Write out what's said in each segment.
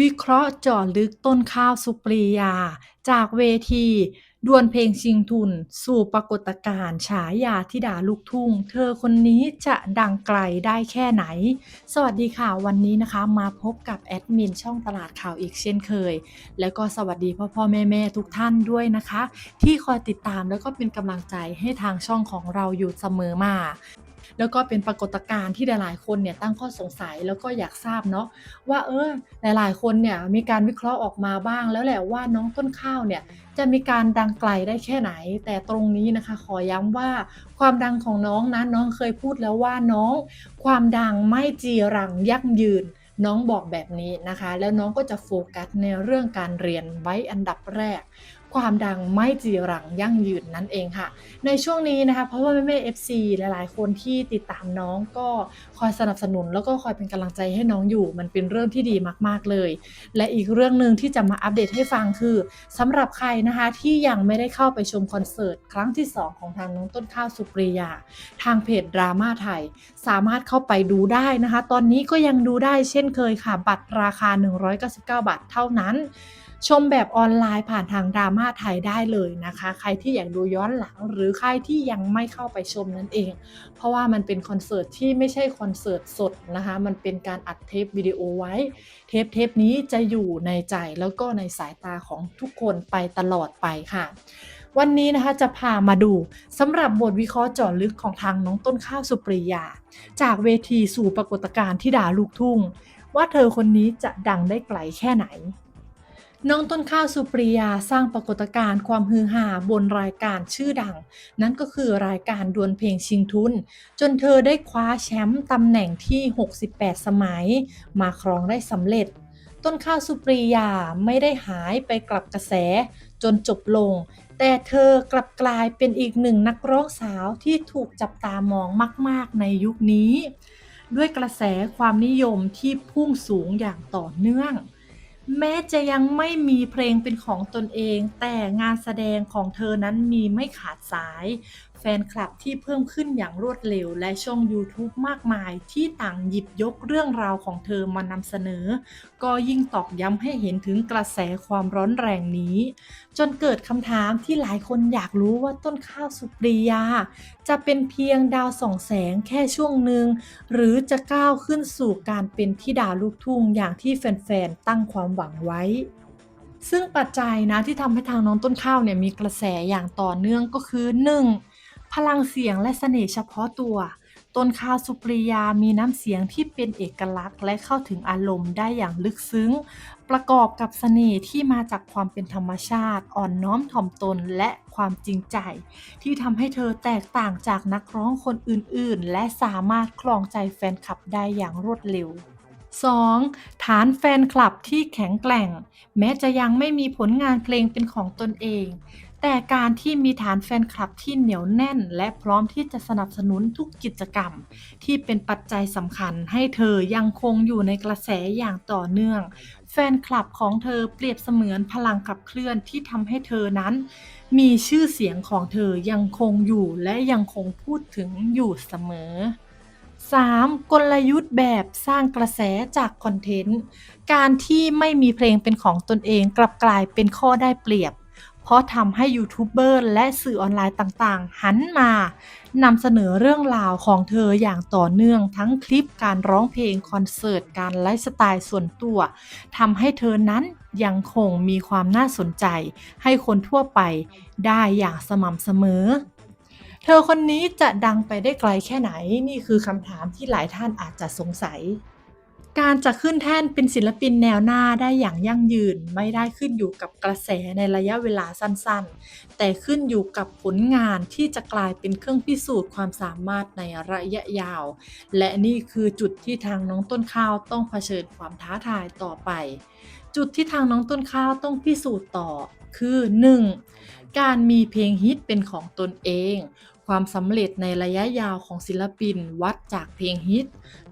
วิเคราะห์เจาะลึกต้นข้าวสุปรียา จากเวที ดวลเพลงชิงทุน สู่ปรากฏการณ์ฉายาธิดาลูกทุ่ง เธอคนนี้จะดังไกลได้แค่ไหน สวัสดีค่ะวันนี้นะคะ มาพบกับแอดมินช่องตลาดข่าวอีกเช่นเคย แล้วก็สวัสดีพ่อพ่อแม่แม่ทุกท่านด้วยนะคะ ที่คอยติดตามแล้วก็เป็นกำลังใจให้ทางช่องของเราอยู่เสมอมา แล้วก็เป็นปรากฏการณ์ที่หลายๆ คนเนี่ยตั้งข้อสงสัยแล้วก็อยากทราบเนาะว่าเออหลายๆ คนเนี่ยมีการวิเคราะห์ออกมาบ้างแล้วแหละว่าน้องต้นข้าวเนี่ยจะมีการดังไกลได้แค่ไหน แต่ตรงนี้นะคะขอย้ำว่าความดังของน้องนั้นน้องเคยพูดแล้วว่าน้อง ความดังไม่จีรังยั่งยืนน้องบอกแบบนี้นะคะ แล้วน้องก็จะโฟกัสในเรื่องการเรียนไว้อันดับแรก ความดังไม่จีรังยั่งยืนนั่นเองค่ะ ในช่วงนี้นะคะ เพราะว่าแม่แม่เอฟซีหลายๆ คนที่ติดตามน้องก็คอยสนับสนุน แล้วก็คอยเป็นกำลังใจให้น้องอยู่มันเป็นเรื่องที่ดีมากๆเลย และอีกเรื่องหนึ่งที่จะมาอัปเดตให้ฟังคือสำหรับใครนะคะที่ยังไม่ได้เข้าไปชมคอนเสิร์ตครั้งที่ 2 ของทางน้องต้นข้าวสุปริยา ทางเพจดราม่าไทย สามารถเข้าไปดูได้นะคะ ตอนนี้ก็ยังดูได้เช่นเคยค่ะ บัตรราคา 199 บาทเท่านั้น ชมแบบออนไลน์ผ่านทางดราม่าไทยได้เลยนะคะ ใครที่อยากดูย้อนหลัง หรือใครที่ยังไม่เข้าไปชมนั่นเอง เพราะว่ามันเป็นคอนเสิร์ตที่ไม่ใช่คอนเสิร์ตสดนะคะ มันเป็นการอัดเทปวิดีโอไว้ เทปเทปนี้จะอยู่ในใจแล้วก็ในสายตาของทุกคนไปตลอดไปค่ะวันนี้นะคะจะพามาดูสำหรับบทวิเคราะห์เจาะลึกของทางน้องต้นข้าวสุปริยา จากเวทีสู่ปรากฏการณ์ที่ด่าลูกทุ่ง ว่าเธอคนนี้จะดังได้ไกลแค่ไหน น้องต้นข้าวสุปริยาสร้างปรากฏการณ์ความฮือฮาบนรายการชื่อดัง นั่นก็คือรายการดวลเพลงชิงทุน จนเธอได้คว้าแชมป์ตำแหน่งที่ 68 สมัย มาครองได้สำเร็จ ต้นข้าวสุปริยาไม่ได้หายไปกลับกระแส จนจบลง แต่เธอกลับกลายเป็นอีกหนึ่งนักร้องสาวที่ถูกจับตามองมาก ๆ ในยุคนี้ ด้วยกระแสความนิยมที่พุ่งสูงอย่างต่อเนื่อง แม้จะยังไม่มีเพลงเป็นของตนเอง แต่งานแสดงของเธอนั้นมีไม่ขาดสาย ฟนคลับที่เพิ่มขึ้นอย่างรวดเร็ว และช่อง YouTube มากมายที่ต่างหยิบยกเรื่องราวของเธอมานำเสนอ ก็ยิ่งตอกย้ำให้เห็นถึงกระแสความร้อนแรงนี้ จนเกิดคำถามที่หลายคนอยากรู้ว่าต้นข้าวสุปรียา จะเป็นเพียงดาวส่องแสงแค่ช่วงหนึ่ง หรือจะก้าวขึ้นสู่การเป็นธิดาลูกทุ่งอย่างที่แฟนๆตั้งความหวังไว้ซึ่งปัจจัยนะที่ทำให้ทางน้องต้นข้าวเนี่ยมีกระแสอย่างต่อเนื่องก็คือ 1. พลังเสียงและเสน่ห์เฉพาะตัว ต้นข้าวสุปริยามีน้ำเสียงที่เป็นเอกลักษณ์ และเข้าถึงอารมณ์ได้อย่างลึกซึ้ง ประกอบกับเสน่ห์ที่มาจากความเป็นธรรมชาติ อ่อนน้อมถ่อมตนและความจริงใจ ที่ทำให้เธอแตกต่างจากนักร้องคนอื่นๆ และสามารถครองใจแฟนคลับได้อย่างรวดเร็ว 2. ฐานแฟนคลับที่แข็งแกร่ง แม้จะยังไม่มีผลงานเพลงเป็นของตนเอง แต่การที่มีฐานแฟนคลับที่เหนียวแน่น และพร้อมที่จะสนับสนุนทุกกิจกรรม ที่เป็นปัจจัยสำคัญให้เธอยังคงอยู่ในกระแสอย่างต่อเนื่อง แฟนคลับของเธอเปรียบเสมือนพลังขับเคลื่อนที่ทำให้เธอนั้น มีชื่อเสียงของเธอยังคงอยู่และยังคงพูดถึงอยู่เสมอ 3. กลยุทธ์แบบสร้างกระแสจากคอนเทนต์ การที่ไม่มีเพลงเป็นของตนเองกลับกลายเป็นข้อได้เปรียบ เพราะทำให้ยูทูบเบอร์และสื่อออนไลน์ต่างๆ หันมานำเสนอเรื่องราวของเธออย่างต่อเนื่องทั้งคลิปการร้องเพลงคอนเสิร์ตการไลฟ์สไตล์ส่วนตัวทำให้เธอนั้นยังคงมีความน่าสนใจ ให้คนทั่วไปได้อย่างสม่ำเสมอ เธอคนนี้จะดังไปได้ไกลแค่ไหน นี่คือคำถามที่หลายท่านอาจจะสงสัย การจะขึ้นแท่นเป็นศิลปินแนวหน้าได้อย่างยั่งยืนไม่ได้ขึ้นอยู่กับกระแสในระยะเวลาสั้นๆ แต่ขึ้นอยู่กับผลงานที่จะกลายเป็นเครื่องพิสูจน์ความสามารถในระยะยาว และนี่คือจุดที่ทางน้องต้นข้าวต้องเผชิญความท้าทายต่อไป จุดที่ทางน้องต้นข้าวต้องพิสูจน์ต่อคือ 1. การมีเพลงฮิตเป็นของตนเอง ความสำเร็จในระยะยาวของศิลปินวัดจากเพลงฮิต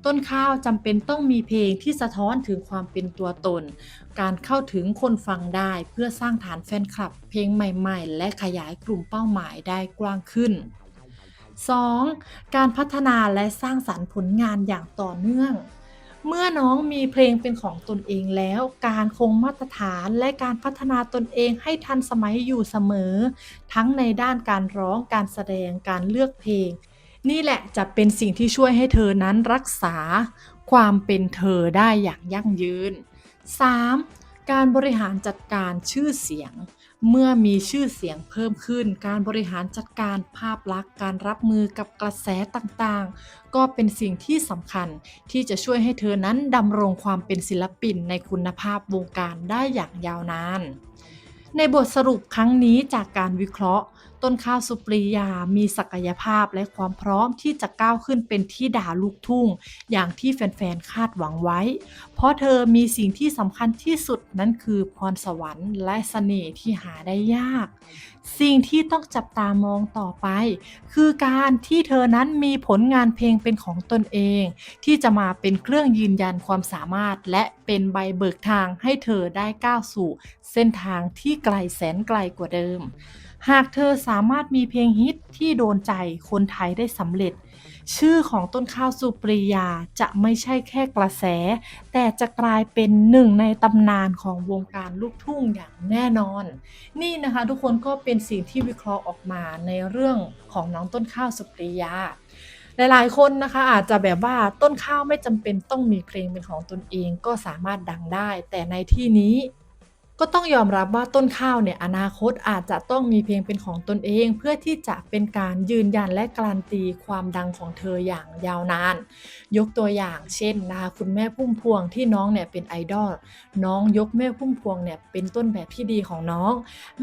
ต้นข้าวจำเป็นต้องมีเพลงที่สะท้อนถึงความเป็นตัวตน การเข้าถึงคนฟังได้เพื่อสร้างฐานแฟนคลับ เพลงใหม่ๆ และขยายกลุ่มเป้าหมายได้กว้างขึ้น 2. การพัฒนาและสร้างสรรค์ผลงานอย่างต่อเนื่อง เมื่อน้องมีเพลงเป็นของตนเองแล้ว การคงมาตรฐานและการพัฒนาตนเองให้ทันสมัยอยู่เสมอ ทั้งในด้านการร้องการแสดงการเลือกเพลง นี่แหละจะเป็นสิ่งที่ช่วยให้เธอนั้นรักษา ความเป็นเธอได้อย่างยั่งยืน 3. การบริหารจัดการชื่อเสียง เมื่อมีชื่อเสียงเพิ่มขึ้น การบริหารจัดการภาพลักษณ์ การรับมือกับกระแสต่างๆ ก็เป็นสิ่งที่สำคัญที่จะช่วยให้เธอนั้นดำรงความเป็นศิลปินในคุณภาพวงการได้อย่างยาวนาน ในบทสรุปครั้งนี้จากการวิเคราะห์ ต้นข้าวสุปรียามีศักยภาพและความพร้อมที่จะก้าวขึ้นเป็นที่ด่าลูกทุ่ง อย่างที่แฟนๆ คาดหวังไว้ เพราะเธอมีสิ่งที่สำคัญที่สุดนั่นคือพรสวรรค์และเสน่ห์ที่หาได้ยาก สิ่งที่ต้องจับตามองต่อไป คือการที่เธอนั้นมีผลงานเพลงเป็นของตนเอง ที่จะมาเป็นเครื่องยืนยันความสามารถ และเป็นใบเบิกทางให้เธอได้ก้าวสู่ เส้นทางที่ไกลแสนไกลกว่าเดิม หากเธอสามารถมีเพลงฮิตที่โดนใจคนไทยได้สำเร็จ ชื่อของต้นข้าวสุปรียาจะไม่ใช่แค่กระแส แต่จะกลายเป็นหนึ่งในตำนานของวงการลูกทุ่งอย่างแน่นอน นี่นะคะทุกคนก็เป็นสิ่งที่วิเคราะห์ออกมาในเรื่องของน้องต้นข้าวสุปรียาหลายๆ คนนะคะอาจจะแบบว่าต้นข้าวไม่จำเป็นต้องมีเพลงเป็นของตนเองก็สามารถดังได้ แต่ในที่นี้ ก็ต้องยอมรับว่าต้นข้าวเนี่ยอนาคตอาจจะต้องมีเพลงเป็นของตนเอง เพื่อที่จะเป็นการยืนยันและการันตีความดังของเธออย่างยาวนาน ยกตัวอย่างเช่นนะคะคุณแม่พุ่มพวงที่น้องเนี่ยเป็นไอดอลน้องยกแม่พุ่มพวงเนี่ยเป็นต้นแบบที่ดีของน้อง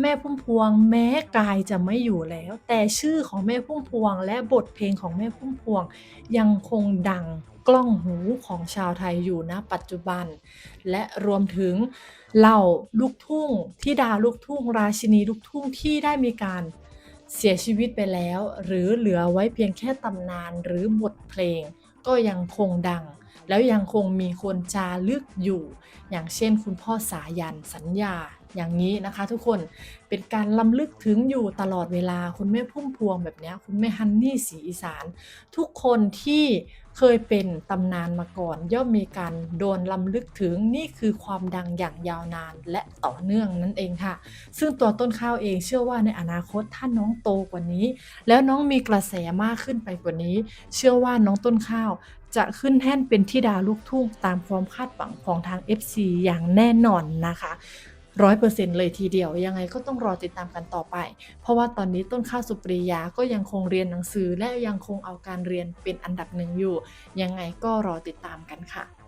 แม่พุ่มพวงแม้กายจะไม่อยู่แล้ว แต่ชื่อของแม่พุ่มพวง และบทเพลงของแม่พุ่มพวงยังคงดัง กล้องหูของชาวไทยอยู่ณปัจจุบัน และรวมถึงเหล่าลูกทุ่งที่ดาลูกทุ่ง ราชินีลูกทุ่งที่ได้มีการเสียชีวิตไปแล้ว หรือเหลือไว้เพียงแค่ตำนานหรือบทเพลงก็ยังคงดัง แล้วยังคงมีคนจารึกอยู่ อย่างเช่น คุณพ่อสายันสัญญาอย่างนี้นะคะทุกคนเป็นการล้ำลึกถึงอยู่ตลอดเวลาคุณแม่พุ่มพวงแบบนี้คุณแม่ฮันนี่สีอีสาน ทุกคนที่เคยเป็นตำนานมาก่อน ย่อมมีการโดนล้ำลึกถึงนี่คือความดังอย่างยาวนานและต่อเนื่องนั่นเองค่ะ ซึ่งตัวต้นข้าวเองเชื่อว่าในอนาคตถ้าน้องโตกว่านี้ แล้วน้องมีกระแสมากขึ้นไปกว่านี้ เชื่อว่าน้องต้นข้าว จะขึ้นแท่นเป็นทิดาลูกทุ่งตามความคาดหวังของทาง FC อย่างแน่นอนนะคะร้อยเปอร์เซ็นต์เลยทีเดียว ยังไงก็ต้องรอติดตามกันต่อไป เพราะว่าตอนนี้ต้นข้าวสุปรียาก็ยังคงเรียนหนังสือ และยังคงเอาการเรียนเป็นอันดับหนึ่งอยู่ ยังไงก็รอติดตามกันค่ะ